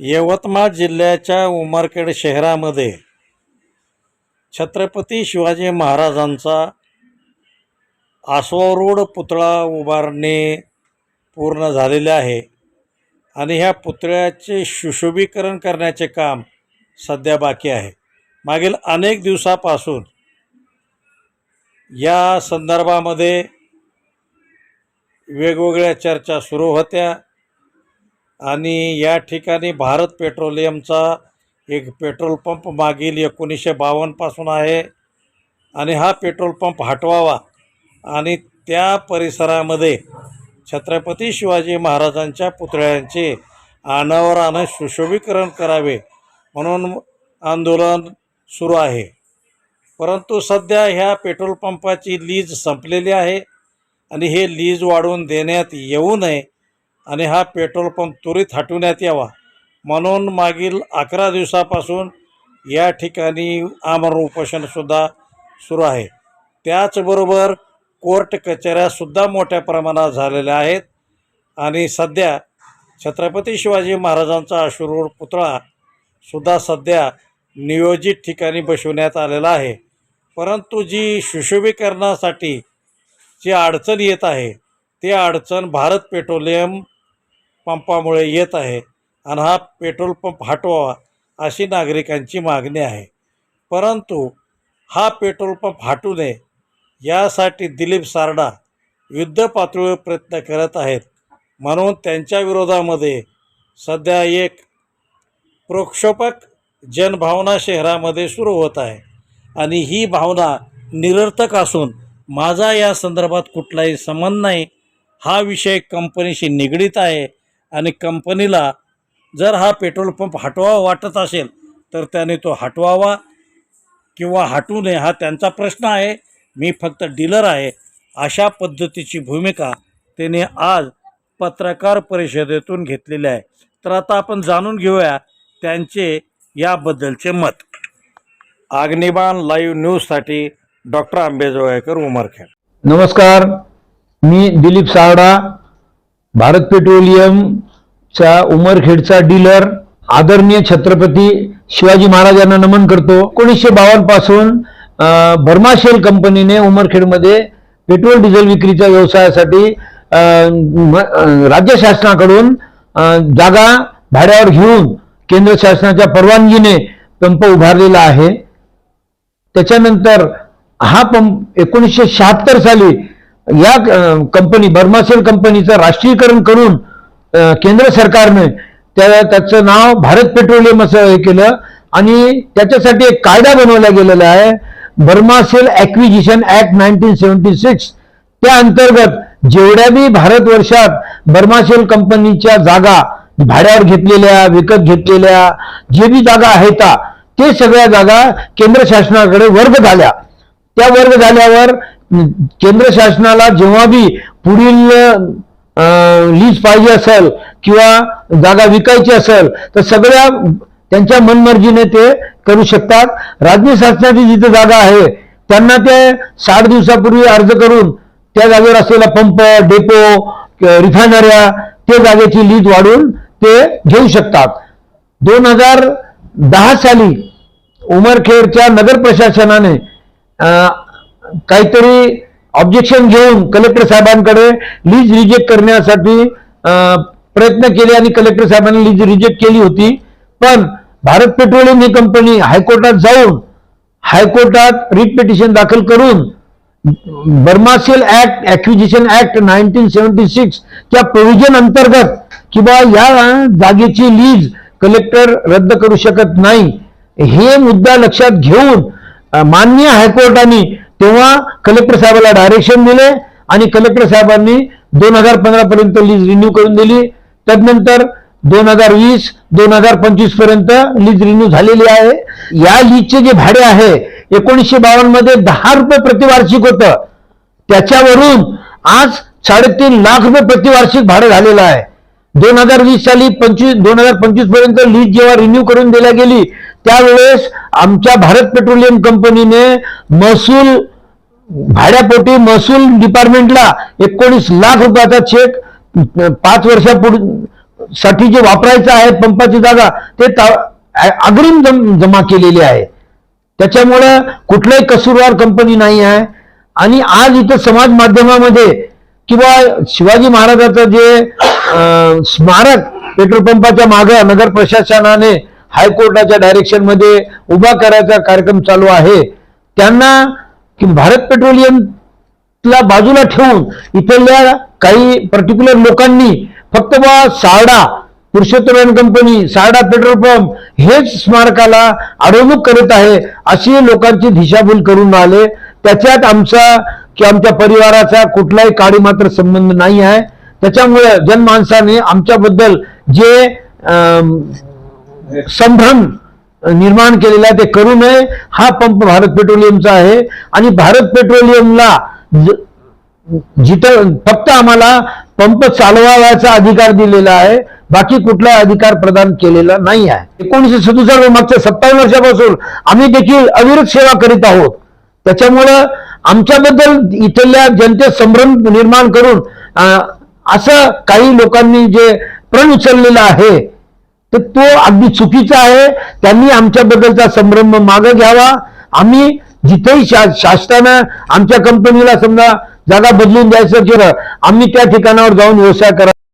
यवतमाळ जिल्ह्याच्या उमरखेड शहरामध्ये छत्रपती शिवाजी महाराजांचा आश्वारूढ पुतळा उभारणे पूर्ण झालेले आहे आणि ह्या पुतळ्याचे सुशोभीकरण करण्याचे काम सध्या बाकी आहे. मागील अनेक दिवसापासून या संदर्भामध्ये वेगवेगळ्या चर्चा सुरू होत्या. आणि या ठिकाणी भारत पेट्रोलियमचा एक पेट्रोल पंप मागील एकोणीसशे बावन्नपासून आहे. आणि हा पेट्रोल पंप हटवावा. आणि त्या परिसरामध्ये छत्रपती शिवाजी महाराजांच्या पुतळ्यांचे अनावरानं सुशोभीकरण करावे म्हणून आंदोलन सुरू आहे. परंतु सध्या ह्या पेट्रोल पंपाची लीज संपलेली आहे. आणि हे लीज वाढवून देण्यात येऊ नये आणि हा पेट्रोल पंप त्वरित हटवण्यात यावा. म्हणून मागील अकरा दिवसापासून या ठिकाणी आमरण उपोषणसुद्धा सुरू आहे. त्याचबरोबर कोर्ट कचऱ्यासुद्धा मोठ्या प्रमाणात झालेल्या आहेत. आणि सध्या छत्रपती शिवाजी महाराजांचा अश्वरूढ पुतळासुद्धा सध्या नियोजित ठिकाणी बसवण्यात आलेला आहे. परंतु जी सुशोभीकरणासाठी जी अडचण येत आहे ती अडचण भारत पेट्रोलियम पंपामुळे येत आहे आणि हा पेट्रोल पंप हटवावा अशी नागरिकांची मागणी आहे. परंतु हा पेट्रोल पंप हटू नये यासाठी दिलीप सारडा युद्ध पातळीवर प्रयत्न करत आहेत. म्हणून त्यांच्या विरोधामध्ये सध्या एक प्रोक्षोपक जनभावना शहरामध्ये सुरू होत आहे आणि ही भावना निरर्थक असून माझा या संदर्भात कुठलाही संबंध नाही. हा विषय कंपनीशी निगडीत आहे. आणि कंपनीला जर हा पेट्रोल पंप हटवावा वाटत असेल तर त्याने तो हटवावा किंवा हटवू नये हा त्यांचा प्रश्न आहे. मी फक्त डीलर आहे. अशा पद्धतीची भूमिका त्याने आज पत्रकार परिषदेतून घेतलेली आहे. तर आता आपण जाणून घेऊया त्यांचे याबद्दलचे मत. आग्निबाण लाईव्ह न्यूजसाठी डॉक्टर आंबेजोगाईकर उमरखेड. नमस्कार. मी दिलीप सारडा भारत पेट्रोलियम चा उमरखेडचा डीलर आदरणीय छत्रपती शिवाजी महाराजांना नमन करतो. एकोणीसशे बावन्नपासून अं, बर्माशेल कंपनीने उमरखेडमध्ये पेट्रोल डिझेल विक्रीच्या व्यवसायासाठी राज्य शासनाकडून जागा भाड्यावर घेऊन केंद्र शासनाच्या परवानगीने पंप उभारलेला आहे. त्याच्यानंतर हा पंप एकोणीसशे शहात्तर साली या कंपनी बर्मासेल कंपनीचं राष्ट्रीयकरण करून केंद्र सरकारने त्या त्याचं नाव भारत पेट्रोलियम असं हे केलं आणि त्याच्यासाठी एक कायदा बनवला गेलेला आहे. Burmah Shell acquisition act nineteen seventy six. त्या अंतर्गत जेवढ्या बी भारतवर्षात बर्मासेल कंपनीच्या जागा भाड्यावर घेतलेल्या विकत घेतलेल्या जे बी जागा आहेत ते सगळ्या जागा केंद्र शासनाकडे वर्ग झाल्या. त्या वर्ग झाल्यावर केंद्र शासनाला जेव्हा बी पुढील लीज पाहिजे असेल किंवा जागा विकायची असेल तर सगळ्या त्यांच्या मनमर्जीने ते करू शकतात. राज्य शासनाची जिथे जागा आहे त्यांना ते साठ दिवसापूर्वी अर्ज करून त्या जागेवर असलेला पंप डेपो रिफायनऱ्या ते जागेची लीज वाढवून ते घेऊ शकतात. दोन हजार दहा साली उमरखेडच्या नगर प्रशासनाने काहीतरी ऑब्जेक्शन घेऊन कलेक्टर साहेबांकडे लीज रिजेक्ट करण्यासाठी प्रयत्न केले आणि कलेक्टर साहेबांनी लीज रिजेक्ट केली होती. पण भारत पेट्रोलियम ही कंपनी हायकोर्टात जाऊन हायकोर्टात रिट पिटिशन दाखल करून Burmah Shell act acquisition act nineteen seventy six च्या प्रोव्हिजन अंतर्गत किंवा या जागेची लीज कलेक्टर रद्द करू शकत नाही. हे मुद्दा लक्षात घेऊन मान्य माननीय हायकोर्टाने तेव्हा कलेक्टर साहेबाला डायरेक्शन दिले आणि कलेक्टर साहेबांनी दोन हजार पंधरा पर्यंत लीज रिन्यू करून दिली. त्यानंतर दोन हजार वीस दोन हजार पंचवीसपर्यंत लीज रिन्यू झालेली आहे. या लीजचे जे भाडे आहे एकोणीसशे बावन्नमध्ये दहा रुपये प्रतिवार्षिक होतं. त्याच्यावरून आज साडेतीन लाख रुपये प्रतिवार्षिक भाडं झालेलं आहे. दोन हजार वीस साली पंचवीस दोन हजार पंचवीसपर्यंत लीज जेव्हा रिन्यू करून दिल्या गेली त्यावेळेस आमच्या भारत पेट्रोलियम कंपनीने महसूल भाड्यापोटी महसूल डिपार्टमेंटला एकोणीस लाख रुपयाचा चेक पाच वर्षापुढे साठी जे वापरायचं आहे पंपाची जागा ते ता- अग्रिम जम- जमा केलेली आहे. त्याच्यामुळं कुठलाही कसूरवार कंपनी नाही आहे. आणि आज इथं समाज माध्यमामध्ये किंवा शिवाजी महाराजाचं जे स्मारक पेट्रोल पंपाच्या मागं नगर प्रशासनाने हायकोर्टाच्या डायरेक्शनमध्ये उभा करायचा कार्यक्रम चालू आहे त्यांना की भारत पेट्रोलियमला बाजूला ठेवून इथल्या काही पर्टिक्युलर लोकांनी फक्त बा Sarda Purushottam company Sarda petrol pump हेच स्मारकाला अडवणूक करत आहे अशी लोकांची दिशाभूल करून आले. त्याच्यात आमचा की आमच्या परिवाराचा कुठलाही काळी मात्र संबंध नाही आहे. त्याच्यामुळे जनमानसाने आमच्याबद्दल जे संभ्रम निर्माण केलेला आहे ते करू नये. हा पंप भारत पेट्रोलियमचा आहे. आणि भारत पेट्रोलियमला जिथं फक्त आम्हाला पंप चालवायचा अधिकार दिलेला आहे बाकी कुठला अधिकार प्रदान केलेला नाही आहे. एकोणीसशे सदुसष्ट मागच्या सत्तावन्न वर्षापासून आम्ही देखील अविरत सेवा करीत आहोत. त्याच्यामुळं आमच्याबद्दल इथल्या जनतेत संभ्रम निर्माण करून असं काही लोकांनी जे प्रण उचललेलं आहे तर तो अगदी चुकीचा आहे. त्यांनी आमच्याबद्दलचा संभ्रम मागे घ्यावा. आम्ही जिथेही शा शासनानं आमच्या कंपनीला समजा जागा बदलून द्यायचं केलं आम्ही त्या ठिकाणावर जाऊन व्यवसाय करा